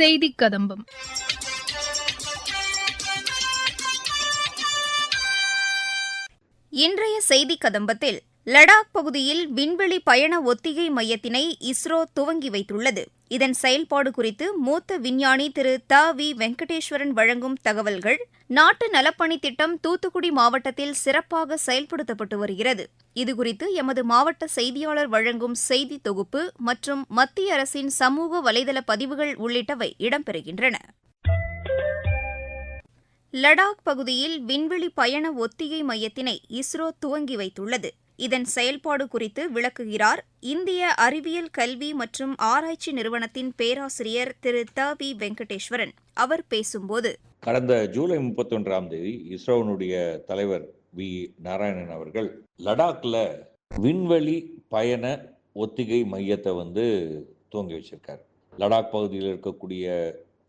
செய்தி கதம்பம் இன்றைய செய்தி கதம்பத்தில் லடாக் பகுதியில் விண்வெளி பயண ஒத்திகை மையத்தினை இஸ்ரோ துவங்கி வைத்துள்ளது. இதன் செயல்பாடு குறித்து மூத்த விஞ்ஞானி திரு த. வி. வெங்கடேஸ்வரன் வழங்கும் தகவல்கள் நாட்டு நலப்பணி திட்டம் தூத்துக்குடி மாவட்டத்தில் சிறப்பாக செயல்படுத்தப்பட்டு வருகிறது. இதுகுறித்து எமது மாவட்ட செய்தியாளர் வழங்கும் செய்தி தொகுப்பு மற்றும் மத்திய அரசின் சமூக வலைதள பதிவுகள் உள்ளிட்டவை இடம்பெறுகின்றன. லடாக் பகுதியில் விண்வெளி பயண ஒத்திகை மையத்தினை இஸ்ரோ துவங்கி வைத்துள்ளது. இதன் செயல்பாடு குறித்து விளக்குகிறார். இந்திய அறிவியல் கல்வி மற்றும் ஆராய்ச்சி நிறுவனத்தின் பேராசிரியர் திரு த. வி. வெங்கடேஸ்வரன் அவர் பேசும்போது கடந்த ஜூலை முப்பத்தொன்றாம் தேதி இஸ்ரோனுடைய தலைவர் வி. நாராயணன் அவர்கள் லடாக்ல விண்வெளி பயண ஒத்திகை மையத்தை வந்து துவங்கி வச்சிருக்கார். லடாக் பகுதியில் இருக்கக்கூடிய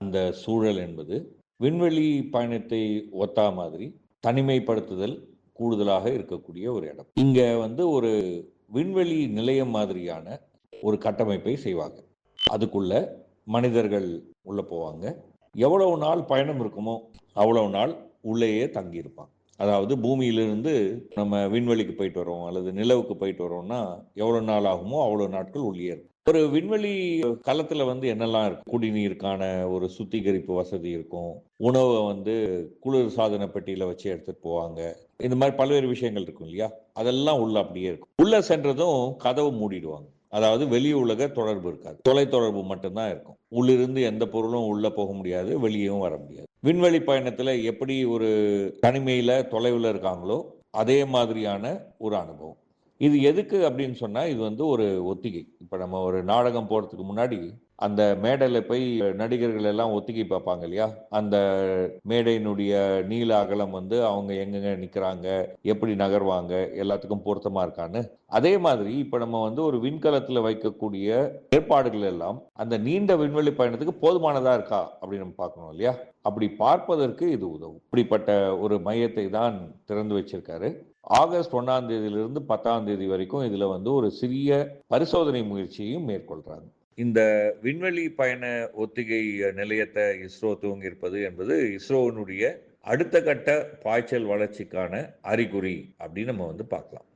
அந்த சூழல் என்பது விண்வெளி பயணத்தை ஒத்தா மாதிரி தனிமைப்படுத்துதல் கூடுதலாக இருக்கக்கூடிய ஒரு இடம். இங்க வந்து ஒரு விண்வெளி நிலையம் மாதிரியான ஒரு கட்டமைப்பை செய்வாங்க. அதுக்குள்ள மனிதர்கள் உள்ள போவாங்க. எவ்வளவு நாள் பயணம் இருக்குமோ அவ்வளவு நாள் உள்ளேயே தங்கியிருப்பாங்க. அதாவது பூமியிலிருந்து நம்ம விண்வெளிக்கு போயிட்டு வரோம் அல்லது நிலவுக்கு போயிட்டு வரோம்னா எவ்வளவு நாள் ஆகுமோ அவ்வளவு நாட்கள் ஒளியே இருக்கும். ஒரு விண்வெளி களத்துல வந்து என்னெல்லாம் இருக்கும் குடிநீருக்கான ஒரு சுத்திகரிப்பு வசதி இருக்கும். உணவை வந்து குளிர் சாதன பெட்டியில வச்சு எடுத்துட்டு போவாங்க. இந்த மாதிரி பல்வேறு விஷயங்கள் இருக்கும் இல்லையா? அதெல்லாம் உள்ள அப்படியே இருக்கும். உள்ள சென்றதும் கதவு மூடிடுவாங்க. அதாவது வெளி உலக தொடர்பு இருக்காது. தொலைத்தொடர்பு மட்டும்தான் இருக்கும். உள்ளிருந்து எந்த பொருளும் உள்ள போக முடியாது வெளியேவும் வர முடியாது. விண்வெளி பயணத்தில் எப்படி ஒரு தனிமையில் தொலைவில் இருக்காங்களோ அதே மாதிரியான ஒரு அனுபவம். இது எதுக்கு அப்படின்னு சொன்னால் இது வந்து ஒரு ஒத்திகை. இப்போ நம்ம ஒரு நாடகம் போகிறதுக்கு முன்னாடி அந்த மேடையில் போய் நடிகர்கள் எல்லாம் ஒத்திகை பார்ப்பாங்க இல்லையா? அந்த மேடையினுடைய நீள அகலம் வந்து அவங்க எங்கெங்க நிற்கிறாங்க எப்படி நகர்வாங்க எல்லாத்துக்கும் பொருத்தமாக இருக்கான்னு. அதே மாதிரி இப்போ நம்ம வந்து ஒரு விண்கலத்தில் வைக்கக்கூடிய ஏற்பாடுகள் எல்லாம் அந்த நீண்ட விண்வெளி பயணத்துக்கு போதுமானதாக இருக்கா அப்படின்னு நம்ம பார்க்கணும் இல்லையா? அப்படி பார்ப்பதற்கு இது உதவும். இப்படிப்பட்ட ஒரு மையத்தை தான் திறந்து வச்சிருக்காரு. ஆகஸ்ட் ஒன்றாம் தேதியிலிருந்து பத்தாம் தேதி வரைக்கும் இதுல வந்து ஒரு சிறிய பரிசோதனை முயற்சியையும் மேற்கொள்றாங்க. இந்த விண்வெளி பயண ஒத்திகை நிலையத்தை இஸ்ரோ துவங்கியிருப்பது என்பது இஸ்ரோவினுடைய அடுத்த கட்ட பாய்ச்சல் வளர்ச்சிக்கான அறிகுறி அப்படின்னு நம்ம வந்து பார்க்கலாம்.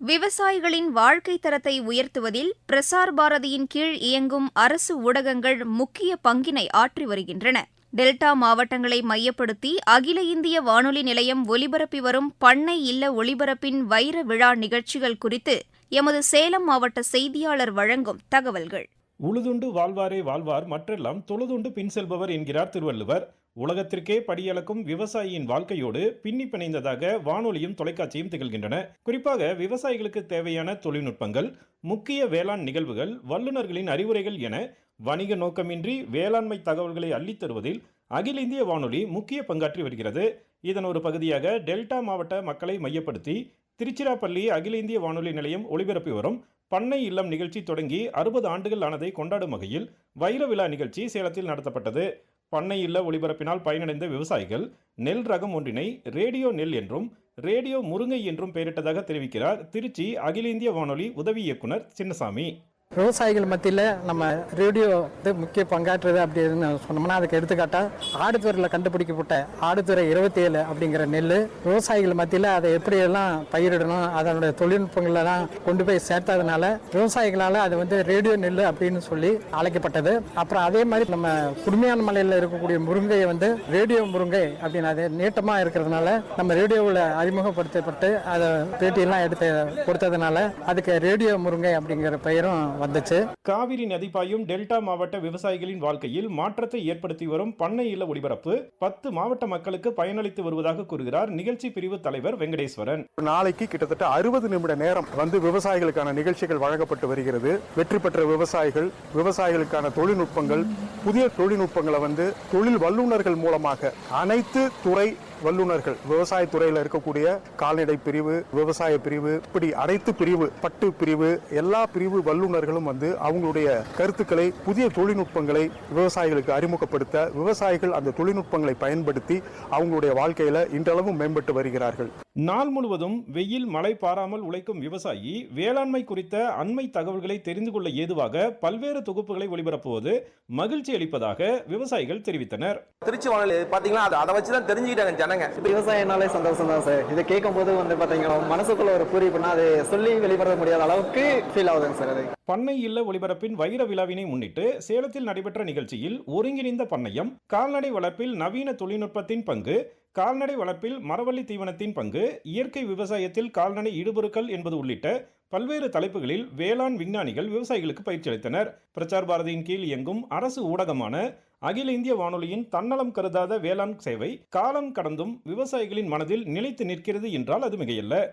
விவசாயிகளின் வாழ்க்கை தரத்தை உயர்த்துவதில் பிரசார் பாரதியின் கீழ் இயங்கும் அரசு ஊடகங்கள் முக்கிய பங்கினை ஆற்றி வருகின்றன. டெல்டா மாவட்டங்களை மையப்படுத்தி அகில இந்திய வானொலி நிலையம் ஒலிபரப்பி வரும் பண்ணை இல்ல ஒலிபரப்பின் வைர விழா நிகழ்ச்சிகள் குறித்து எமது சேலம் மாவட்ட செய்தியாளர் வழங்கும் தகவல்கள். உழுதுண்டு வாழ்வாரே வாழ்வார் மற்றெல்லாம் தொழுதுண்டு பின் செல்பவர் என்கிறார் திருவள்ளுவர். உலகத்திற்கே படியளக்கும் விவசாயியின் வாழ்க்கையோடு பின்னி பிணைந்ததாக வானொலியும் தொலைக்காட்சியும் திகழ்கின்றன. குறிப்பாக விவசாயிகளுக்கு தேவையான தொழில்நுட்பங்கள் முக்கிய வேளாண் நிகழ்வுகள் வல்லுநர்களின் அறிவுரைகள் என வணிக நோக்கமின்றி வேளாண்மை தகவல்களை அள்ளித் தருவதில் அகில இந்திய வானொலி முக்கிய பங்காற்றி வருகிறது. இதன் ஒரு பகுதியாக டெல்டா மாவட்ட மக்களை மையப்படுத்தி திருச்சிராப்பள்ளி அகில இந்திய வானொலி நிலையம் ஒளிபரப்பி வரும் பண்ணை இல்லம் நிகழ்ச்சி தொடங்கி அறுபது ஆண்டுகள் ஆனதை கொண்டாடும் வகையில் வைர விழா நிகழ்ச்சி சேலத்தில் நடத்தப்பட்டது. பண்ணை இல்ல ஒளிபரப்பினால் பயனடைந்த விவசாயிகள் நெல் ரகம் ஒன்றினை ரேடியோ நெல் என்றும் ரேடியோ முருங்கை என்றும் பெயரிட்டதாக தெரிவிக்கிறார் திருச்சி அகில இந்திய வானொலி உதவி இயக்குனர் சின்னசாமி. விவசாயிகள் மத்தியில் நம்ம ரேடியோ வந்து முக்கிய பங்காற்றுது அப்படின்னு சொன்னோம்னா அதுக்கு எடுத்துக்காட்டாக ஆடுதுறையில் கண்டுபிடிக்கப்பட்ட ஆடுதுறை இருபத்தி ஏழு அப்படிங்கிற நெல் விவசாயிகள் மத்தியில் அதை எப்படியெல்லாம் பயிரிடணும் அதனுடைய தொழில்நுட்பங்களெல்லாம் கொண்டு போய் சேர்த்ததுனால விவசாயிகளால் அது வந்து ரேடியோ நெல் அப்படின்னு சொல்லி அழைக்கப்பட்டது. அப்புறம் அதே மாதிரி நம்ம குடுமையான மலையில் இருக்கக்கூடிய முருங்கையை வந்து ரேடியோ முருங்கை அப்படின்னு அது நீட்டமாக இருக்கிறதுனால நம்ம ரேடியோவில் அறிமுகப்படுத்தப்பட்டு அதை பேட்டியெல்லாம் எடுத்து கொடுத்ததுனால அதுக்கு ரேடியோ முருங்கை அப்படிங்கிற பெயரும் வந்துச்சு. காவிரி நதி பாயும் டெல்டா மாவட்ட விவசாயிகளின் வாழ்க்கையில் மாற்றத்தை ஏற்படுத்தி வரும் பண்ணை இல்ல ஒளிபரப்பு பத்து மாவட்ட மக்களுக்கு பயனளித்து வருவதாக கூறுகிறார் நிகழ்ச்சி பிரிவு தலைவர் வெங்கடேஸ்வரன். நாளைக்கு கிட்டத்தட்ட அறுபது நிமிட நேரம் வந்து விவசாயிகளுக்கான நிகழ்ச்சிகள் வழங்கப்பட்டு வருகிறது. வெற்றி பெற்ற விவசாயிகள் விவசாயிகளுக்கான தொழில்நுட்பங்கள் புதிய தொழில்நுட்பங்களை வந்து தொழில் வல்லுநர்கள் மூலமாக அனைத்து துறை வல்லுநர்கள் விவசாயத்துறையில் இருக்கக்கூடிய கால்நடை பிரிவு விவசாய பிரிவு இப்படி அனைத்து பிரிவு பட்டு பிரிவு எல்லா பிரிவு வல்லுநர்களும் வந்து அவங்களுடைய கருத்துக்களை புதிய தொழில்நுட்பங்களை விவசாயிகளுக்கு அறிமுகப்படுத்த விவசாயிகள் அந்த தொழில்நுட்பங்களை பயன்படுத்தி அவங்களுடைய வாழ்க்கையில இன்றளவும் மேம்பட்டு வருகிறார்கள். நாள் முழுவதும் வெயில் மழை பாராமல் உழைக்கும் விவசாயி வேளாண்மை குறித்த அண்மை தகவல்களை தெரிந்து கொள்ள ஏதுவாக பல்வேறு தொகுப்புகளை ஒளிபரப்புவது மகிழ்ச்சி அளிப்பதாக விவசாயிகள் தெரிவித்தனர். திருச்சி வானொலி பாத்தீங்கன்னா அது அதை வச்சு தான் தெரிஞ்சுக்கிட்டாங்க ஜனங்க விவசாயம்னாலே சந்தோஷம் தான் சார். இதை கேட்கும் போது வந்து பாத்தீங்கன்னா மனசுக்குள்ள ஒரு பூரிப்புனா அது சொல்லி வெளிப்படுத்த முடியாத அளவுக்கு ஃபீல் ஆகுதுங்க சார் அது. பண்ணை இல்ல ஒளிபரப்பின் வைர விழாவினை முன்னிட்டு சேலத்தில் நடைபெற்ற நிகழ்ச்சியில் ஒருங்கிணைந்த பண்ணையம் கால்நடை வளர்ப்பில் நவீன தொழில்நுட்பத்தின் பங்கு கால்நடை வளர்ப்பில் மரவள்ளி தீவனத்தின் பங்கு இயற்கை விவசாயத்தில் கால்நடை இடுபொருட்கள் என்பது உள்ளிட்ட பல்வேறு தலைப்புகளில் வேளாண் விஞ்ஞானிகள் விவசாயிகளுக்கு பயிற்சி அளித்தனர். பிரச்சார் பாரதியின் கீழ் இயங்கும் அரசு ஊடகமான அகில இந்திய வானொலியின் தன்னலம் கருதாத வேளாண் சேவை காலம் கடந்தும் விவசாயிகளின் மனதில் நிலைத்து நிற்கிறது என்றால் அது மிகையல்ல.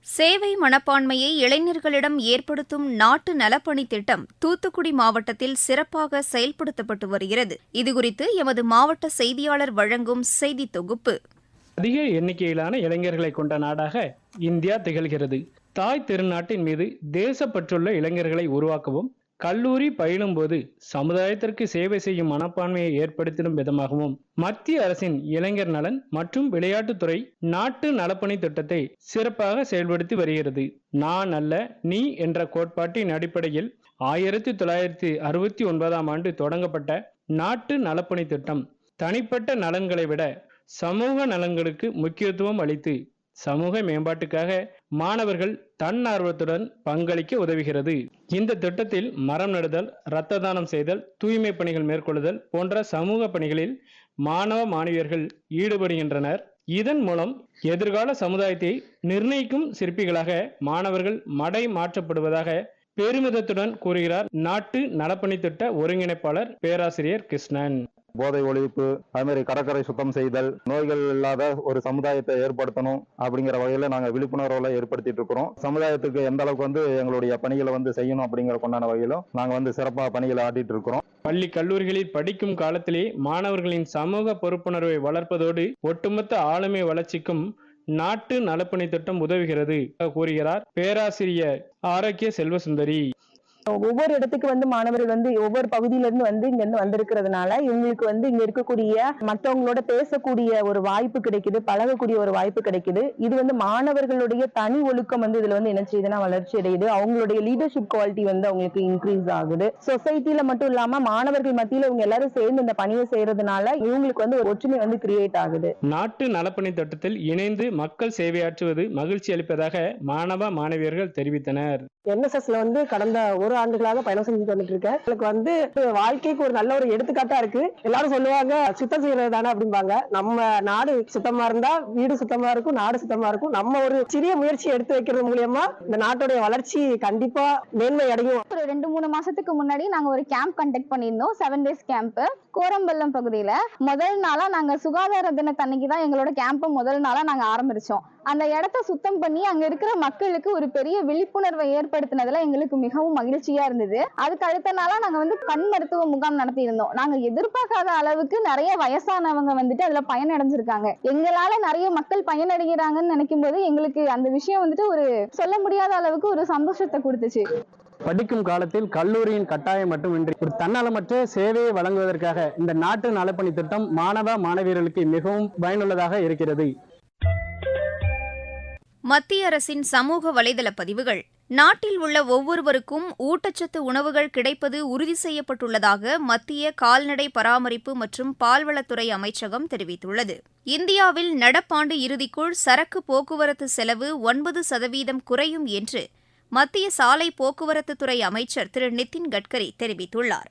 சேவை மனப்பான்மையை இளைஞர்களிடம் ஏற்படுத்தும் நாட்டு நலப்பணி திட்டம் தூத்துக்குடி மாவட்டத்தில் சிறப்பாக செயல்படுத்தப்பட்டு வருகிறது. இதுகுறித்து எமது மாவட்ட செய்தியாளர் வழங்கும் செய்தி தொகுப்பு. அதிக எண்ணிக்கையிலான இளைஞர்களை கொண்ட நாடாக இந்தியா திகழ்கிறது. தாய் திருநாட்டின் மீது தேசப்பற்றுள்ள இளைஞர்களை உருவாக்கவும் கல்லூரி பயிலும்போது சமுதாயத்திற்கு சேவை செய்யும் மனப்பான்மையை ஏற்படுத்திடும் விதமாகவும் மத்திய அரசின் இளைஞர் நலன் மற்றும் விளையாட்டுத்துறை நாட்டு நலப்பணி திட்டத்தை சிறப்பாக செயல்படுத்தி வருகிறது. நான் அல்ல நீ என்ற கோட்பாட்டின் அடிப்படையில் ஆயிரத்தி தொள்ளாயிரத்தி அறுபத்தி ஒன்பதாம் ஆண்டு தொடங்கப்பட்ட நாட்டு நலப்பணி திட்டம் தனிப்பட்ட நலன்களை விட சமூக நலன்களுக்கு முக்கியத்துவம் அளித்து சமூக மேம்பாட்டுக்காக மாணவர்கள் தன்னார்வத்துடன் பங்களிக்க உதவுகிறது. இந்த திட்டத்தில் மரம் நடுதல் இரத்த தானம் செய்தல் தூய்மை பணிகள் மேற்கொள்ளுதல் போன்ற சமூக பணிகளில் மாணவ மாணவியர்கள் ஈடுபடுகின்றனர். இதன் மூலம் எதிர்கால சமுதாயத்தை நிர்ணயிக்கும் சிற்பிகளாக மாணவர்கள் மடை மாற்றப்படுவதாக பெருமிதத்துடன் கூறுகிறார் நாட்டு நலப்பணி திட்ட ஒருங்கிணைப்பாளர் பேராசிரியர் கிருஷ்ணன். போதை ஒழிப்பு அது மாதிரி கடற்கரை சுத்தம் செய்தல் நோய்கள் இல்லாத ஒரு சமுதாயத்தை ஏற்படுத்தணும் அப்படிங்கிற வகையில நாங்க விழிப்புணர்வுல ஏற்படுத்திட்டு இருக்கிறோம். சமுதாயத்துக்கு எந்த அளவுக்கு வந்து எங்களுடைய பணிகளை வந்து செய்யணும் அப்படிங்கிற கொண்டான வகையிலும் நாங்க வந்து சிறப்பாக பணிகளை ஆட்டிட்டு இருக்கிறோம். பள்ளி கல்லூரிகளில் படிக்கும் காலத்திலே மாணவர்களின் சமூக பொறுப்புணர்வை வளர்ப்பதோடு ஒட்டுமொத்த ஆளுமை வளர்ச்சிக்கும் நாட்டு நலப்பணி திட்டம் உதவுகிறது கூறுகிறார் பேராசிரியர் ஆரோக்கிய செல்வசுந்தரி. ஒவ்வொரு இடத்துக்கு வந்து மாணவர்கள் வந்து ஒவ்வொரு பகுதியில இருந்து வந்து இங்க இருந்து வந்திருக்கிறதுனால இவங்களுக்கு வந்து இங்க இருக்கக்கூடிய மற்றவங்களோட பேசக்கூடிய ஒரு வாய்ப்பு கிடைக்குது பழகக்கூடிய ஒரு வாய்ப்பு கிடைக்குது. இது வந்து மாணவர்களுடைய தனி ஒழுக்கம் வந்து இதுல வந்து என்ன செய்யுதுன்னா வளர்ச்சி அடையுது. அவங்களுடைய லீடர்ஷிப் குவாலிட்டி வந்து அவங்களுக்கு இன்க்ரீஸ் ஆகுது. சொசைட்டில மட்டும் இல்லாம மாணவர்கள் மத்தியில இவங்க எல்லாரும் சேர்ந்து இந்த பணியை செய்யறதுனால இவங்களுக்கு வந்து ஒரு ஒற்றுமை வந்து கிரியேட் ஆகுது. நாட்டு நலப்பணி திட்டத்தில் இணைந்து மக்கள் சேவையாற்றுவது மகிழ்ச்சி அளிப்பதாக மாணவ மாணவியர்கள் தெரிவித்தனர். என்எஸ்எஸ்ல வந்து கடந்த ஒரு ஆண்டுகளாக பயணம் செஞ்சுட்டு வந்துட்டு இருக்கேன். எனக்கு வந்து வாழ்க்கைக்கு ஒரு நல்ல ஒரு எடுத்துக்காட்டா இருக்கு. எல்லாரும் சொல்லுவாங்க சுத்தம் செய்யறது தானே அப்படிம்பாங்க. நம்ம நாடு சுத்தமா இருந்தா வீடு சுத்தமா இருக்கும் நாடு சுத்தமா இருக்கும். நம்ம ஒரு சிறிய முயற்சி எடுத்து வைக்கிறது மூலியமா இந்த நாட்டுடைய வளர்ச்சி கண்டிப்பா மேன்மை அடையும். ஒரு ரெண்டு மூணு மாசத்துக்கு முன்னாடி நாங்க ஒரு கேம்ப் கண்டக்ட் பண்ணியிருந்தோம் செவன் டேஸ் கேம்ப் கோரம்பள்ளம் பகுதியில. முதல் நாளா நாங்க சுகாதார தினத்தன்னைக்கு தான் எங்களோட கேம்ப் முதல் நாளா நாங்க ஆரம்பிச்சோம். அந்த இடத்த சுத்தம் பண்ணி அங்க இருக்கிற மக்களுக்கு ஒரு பெரிய விழிப்புணர்வை ஏற்படுத்தினதுல எங்களுக்கு மிகவும் மகிழ்ச்சியா இருந்தது. அதுக்கு அடுத்த நாளா நாங்க வந்து கண் மருத்துவ முகாம் நடத்தி இருந்தோம் நாங்க எதிர்பார்க்காத அளவுக்கு நிறைய வயசானவங்க வந்துட்டு அதுல பயனடைஞ்சிருக்காங்க. எங்களால நிறைய மக்கள் பயனடைகிறாங்கன்னு நினைக்கும் போது எங்களுக்கு அந்த விஷயம் வந்துட்டு ஒரு சொல்ல முடியாத அளவுக்கு ஒரு சந்தோஷத்தை கொடுத்துச்சு. படிக்கும் காலத்தில் கல்லூரியின் கட்டாயம் மட்டுமின்றி ஒரு தன்னலமற்ற சேவையை வழங்குவதற்காக இந்த நாட்டு நலப்பணி திட்டம் மாணவ மாணவியர்களுக்கு மிகவும் பயனுள்ளதாக இருக்கிறது. மத்திய அரசின் சமூக வலைதள பதிவுகள். நாட்டில் உள்ள ஒவ்வொருவருக்கும் ஊட்டச்சத்து உணவுகள் கிடைப்பது உறுதி செய்யப்பட்டுள்ளதாக மத்திய கால்நடை பராமரிப்பு மற்றும் பால்வளத்துறை அமைச்சகம் தெரிவித்துள்ளது. இந்தியாவில் நடப்பாண்டு இறுதிக்குள் சரக்கு போக்குவரத்து செலவு ஒன்பது சதவீதம் குறையும் என்று மத்திய சாலை போக்குவரத்துத்துறை அமைச்சர் திரு நிதின் கட்கரி தெரிவித்துள்ளார்.